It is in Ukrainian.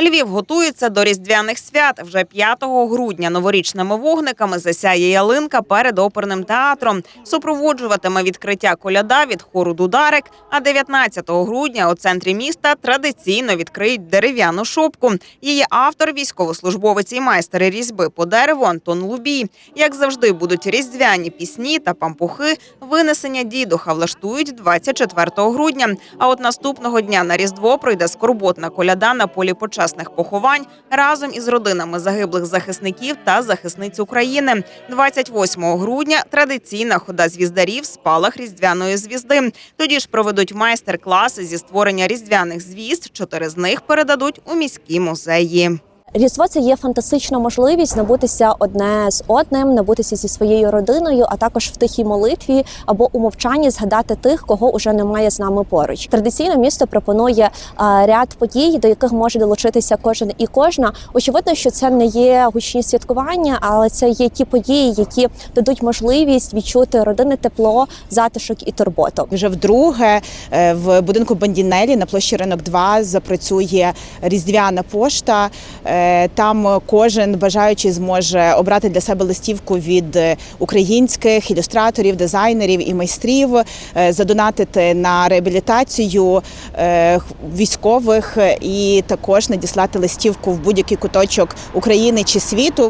Львів готується до різдвяних свят. Вже 5 грудня новорічними вогниками засяє ялинка перед оперним театром. Супроводжуватиме відкриття коляда від хору Дударик. А 19 грудня у центрі міста традиційно відкриють дерев'яну шопку. Її автор військовослужбовець і майстер різьби по дереву Антон Лубій. Як завжди, будуть різдвяні пісні та пампухи. Винесення дідуха влаштують 24 грудня. А от наступного дня на Різдво пройде скорботна коляда на полі почесних поховань разом із родинами загиблих захисників та захисниць України. 28 грудня традиційна хода звіздарів спалах різдвяної звізди. Тоді ж проведуть майстер-класи зі створення різдвяних звізд. Чотири з них передадуть у міські музеї. Різдво це є фантастична можливість набутися одне з одним, набутися зі своєю родиною, а також в тихій молитві або у мовчанні згадати тих, кого уже немає з нами поруч. Традиційно місто пропонує е, ряд подій, до яких може долучитися кожен і кожна. Очевидно, що це не є гучні святкування, але це є ті події, які дадуть можливість відчути родинне тепло, затишок і турботу. Вже вдруге е, в будинку Бандінелі на площі ринок 2 запрацює різдвяна пошта. Е, Там кожен бажаючий зможе обрати для себе листівку від е, українських ілюстраторів, дизайнерів і майстрів, е, задонатити на реабілітацію військових і також надіслати листівку в будь-який куточок України чи світу.